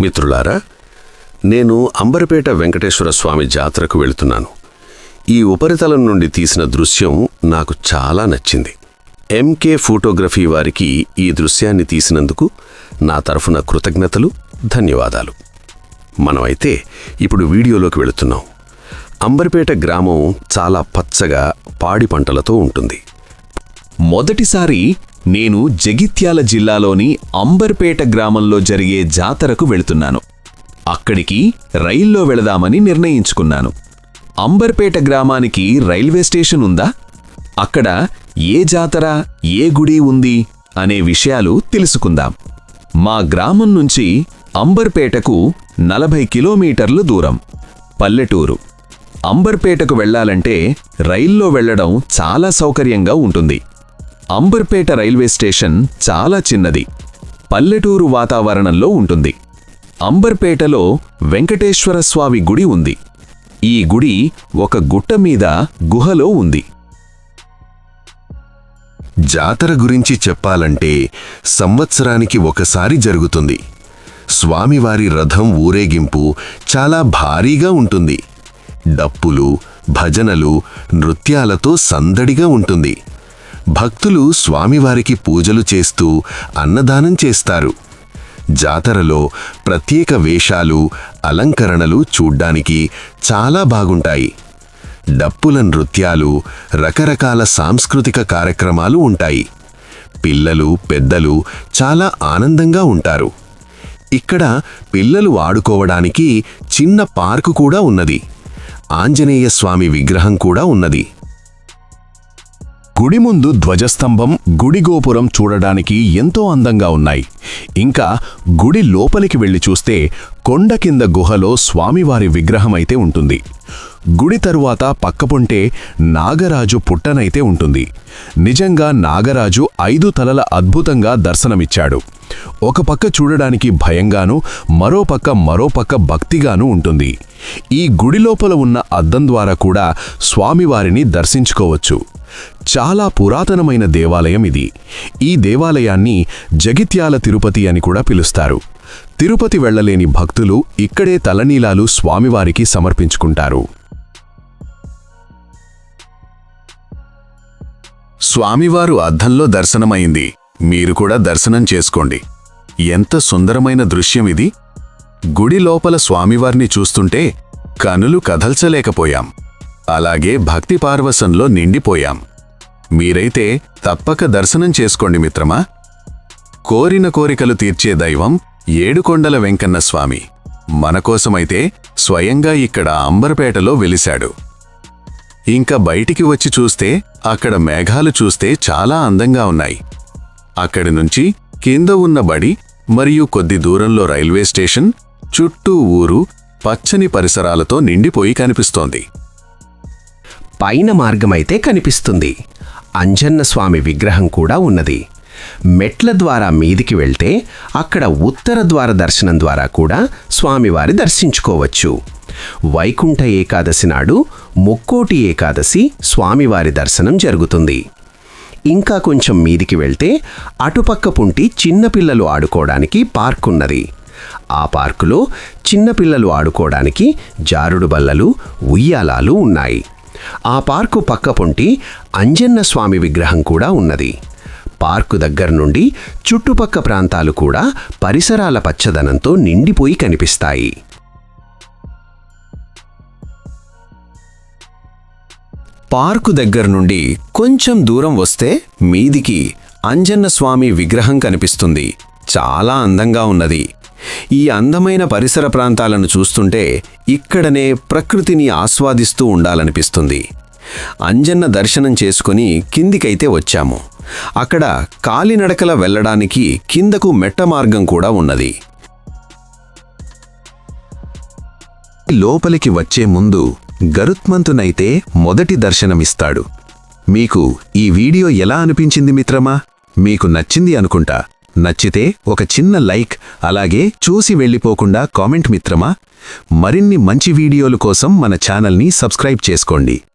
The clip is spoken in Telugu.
మిత్రులారా నేను అంబరపేట వెంకటేశ్వర స్వామి జాతరకు వెళుతున్నాను. ఈ ఉపరితలం నుండి తీసిన దృశ్యం నాకు చాలా నచ్చింది. ఎంకే ఫోటోగ్రఫీ వారికి ఈ దృశ్యాన్ని తీసినందుకు నా తరఫున కృతజ్ఞతలు ధన్యవాదాలు. మనమైతే ఇప్పుడు వీడియోలోకి వెళుతున్నాం. అంబర్పేట గ్రామం చాలా పచ్చగా పాడి పంటలతో ఉంటుంది. మొదటిసారి నేను జగిత్యాల జిల్లాలోని అంబర్పేట గ్రామంలో జరిగే జాతరకు వెళుతున్నాను. అక్కడికి రైల్లో వెళదామని నిర్ణయించుకున్నాను. అంబర్పేట గ్రామానికి రైల్వే స్టేషన్ ఉందా? అక్కడ ఏ జాతర ఏ గుడి ఉంది అనే విషయాలు తెలుసుకుందాం. మా గ్రామం నుంచి అంబర్పేటకు నలభై కిలోమీటర్లు దూరం పల్లెటూరు. అంబర్పేటకు వెళ్ళాలంటే రైల్లో వెళ్ళడం చాలా సౌకర్యంగా ఉంటుంది. అంబర్పేట రైల్వే స్టేషన్ చాలా చిన్నది. పల్లెటూరు వాతావరణంలో ఉంటుంది. అంబర్పేటలో వెంకటేశ్వర స్వామి గుడి ఉంది. ఈ గుడి ఒక గుట్ట మీద గుహలో ఉంది. జాతర గురించి చెప్పాలంటే సంవత్సరానికి ఒకసారి జరుగుతుంది. స్వామివారి రథం ఊరేగింపు చాలా భారీగా ఉంటుంది. డప్పులు భజనలు నృత్యాలతో సందడిగా ఉంటుంది. భక్తులు స్వామివారికి పూజలు చేస్తూ అన్నదానం చేస్తారు. జాతరలో ప్రత్యేక వేషాలు అలంకరణలు చూడ్డానికి చాలా బాగుంటాయి. డప్పుల నృత్యాలు రకరకాల సాంస్కృతిక కార్యక్రమాలు ఉంటాయి. పిల్లలు పెద్దలు చాలా ఆనందంగా ఉంటారు. ఇక్కడ పిల్లలు ఆడుకోవడానికి చిన్న పార్కు కూడా ఉన్నది. ఆంజనేయ స్వామి విగ్రహం కూడా ఉన్నది. గుడి ముందు ధ్వజస్తంభం గుడి గోపురం చూడడానికి ఎంతో అందంగా ఉన్నాయి. ఇంకా గుడి లోపలికి వెళ్ళి చూస్తే కొండ కింద గుహలో స్వామివారి విగ్రహమైతే ఉంటుంది. గుడి తరువాత పక్కపుంటే నాగరాజు పుట్టనైతే ఉంటుంది. నిజంగా నాగరాజు ఐదు తలల అద్భుతంగా దర్శనమిచ్చాడు. ఒక పక్క చూడడానికి భయంగాను మరో పక్క మరో పక్క భక్తిగాను ఉంటుంది. ఈ గుడి లోపల ఉన్న అద్దం ద్వారా కూడా స్వామివారిని దర్శించుకోవచ్చు. చాలా పురాతనమైన దేవాలయం ఇది. ఈ దేవాలయాన్ని జగిత్యాల తిరుపతి అని కూడా పిలుస్తారు. తిరుపతి వెళ్ళలేని భక్తులు ఇక్కడే తలనీలాలు స్వామివారికి సమర్పించుకుంటారు. స్వామివారు అద్దంలో దర్శనమైంది. మీరు కూడా దర్శనం చేసుకోండి. ఎంత సుందరమైన దృశ్యం ఇది. గుడి లోపల స్వామివారిని చూస్తుంటే కనులు కదల్చలేకపోయాం. అలాగే భక్తి పార్వసంలో నిండిపోయాం. మీరైతే తప్పక దర్శనం చేసుకోండి మిత్రమా. కోరిన కోరికలు తీర్చే దైవం ఏడుకొండల వెంకన్న స్వామి. మనకోసమైతే స్వయంగా ఇక్కడ అంబరపేటలో వెలిశాడు. ఇంకా బయటికి వచ్చి చూస్తే అక్కడ మేఘాలు చూస్తే చాలా అందంగా ఉన్నాయి. అక్కడి నుంచి కింద ఉన్న బడి మరియు కొద్ది దూరంలో రైల్వే స్టేషన్ చుట్టూ ఊరు పచ్చని పరిసరాలతో నిండిపోయి కనిపిస్తోంది. పైన మార్గమైతే కనిపిస్తుంది. అంజన్న స్వామి విగ్రహం కూడా ఉన్నది. మెట్ల ద్వారా మీదికి వెళ్తే అక్కడ ఉత్తర ద్వార దర్శనం ద్వారా కూడా స్వామివారి దర్శించుకోవచ్చు. వైకుంఠ ఏకాదశి నాడు ముక్కోటి ఏకాదశి స్వామివారి దర్శనం జరుగుతుంది. ఇంకా కొంచెం మీదికి వెళ్తే అటుపక్క పుంటి చిన్నపిల్లలు ఆడుకోవడానికి పార్క్ ఉన్నది. ఆ పార్కులో చిన్నపిల్లలు ఆడుకోవడానికి జారుడు బల్లలు ఉయ్యాలాలు ఉన్నాయి. ఆ పార్కు పక్క పొంటి అంజన్న స్వామి విగ్రహం కూడా ఉన్నది. పార్కు దగ్గర నుండి చుట్టుపక్క ప్రాంతాలు కూడా పరిసరాల పచ్చదనంతో నిండిపోయి కనిపిస్తాయి. పార్కు దగ్గర నుండి కొంచెం దూరం వస్తే మీదికి అంజన్న స్వామి విగ్రహం కనిపిస్తుంది. చాలా అందంగా ఉన్నది. ఈ అందమైన పరిసర ప్రాంతాలను చూస్తుంటే ఇక్కడనే ప్రకృతిని ఆస్వాదిస్తూ ఉండాలనిపిస్తుంది. అంజన్న దర్శనం చేసుకుని కిందికైతే వచ్చాము. అక్కడ కాలినడకల వెళ్ళడానికి కిందకు మెట్ట మార్గం కూడా ఉన్నది. లోపలికి వచ్చే ముందు గరుత్మంతునైతే మొదటి దర్శనమిస్తాడు. మీకు ఈ వీడియో ఎలా అనిపించింది మిత్రమా? మీకు నచ్చింది అనుకుంటా. నచ్చితే ఒక చిన్న లైక్ అలాగే చూసి వెళ్ళిపోకుండా కామెంట్ మిత్రమా? మరిన్ని మంచి వీడియోలు కోసం మన ఛానల్ని సబ్స్క్రైబ్ చేసుకోండి.